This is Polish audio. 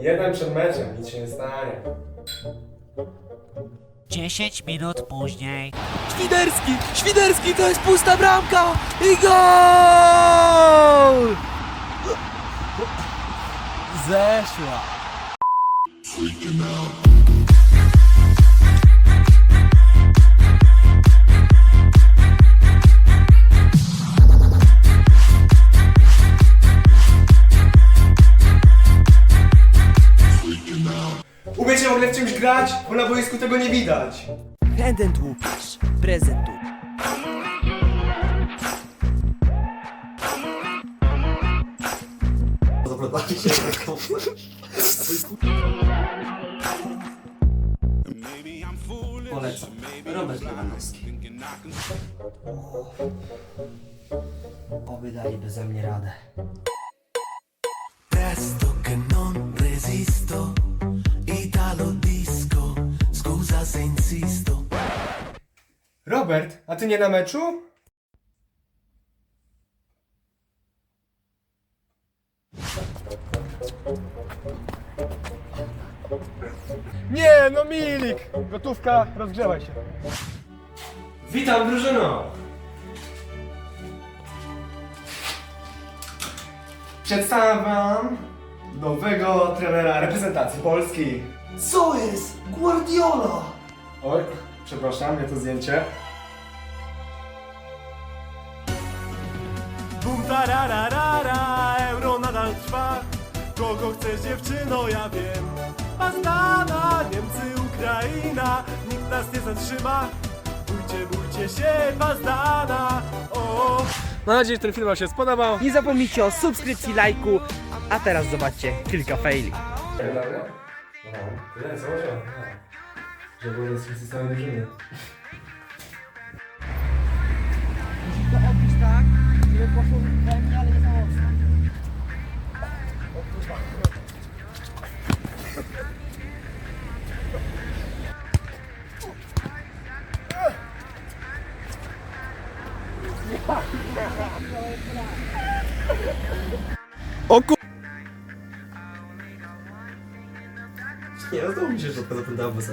Jeden przed meczem, nic się nie stanie. 10 minut później. Świderski! Świderski to jest pusta bramka! I gol! Zeszła. Umiecie grać? Bo na boisku tego nie widać. Łukasz. Prezentu. Polecam. Robert Lewandowski. Oby dali beze mnie radę. Robert, a ty nie na meczu? Nie, no Milik! Gotówka, rozgrzewaj się. Witam drużyno! Przedstawiam wam nowego trenera reprezentacji Polski. Co jest? Guardiola! Oj, przepraszam, nie to zdjęcie. Bum tarararara, euro nadal trwa. Kogo chcesz dziewczyno, ja wiem. Pazdana, Niemcy, Ukraina. Nikt nas nie zatrzyma. Bójcie, bójcie się, Pazdana O, Mam nadzieję, że ten film wam się spodobał. Nie zapomnijcie o subskrypcji, lajku. A teraz zobaczcie kilka faili. No, tyle, co Że było z całej drużyny. Ale nie za mocno. Nie, no to mi się szybko zapętała busa.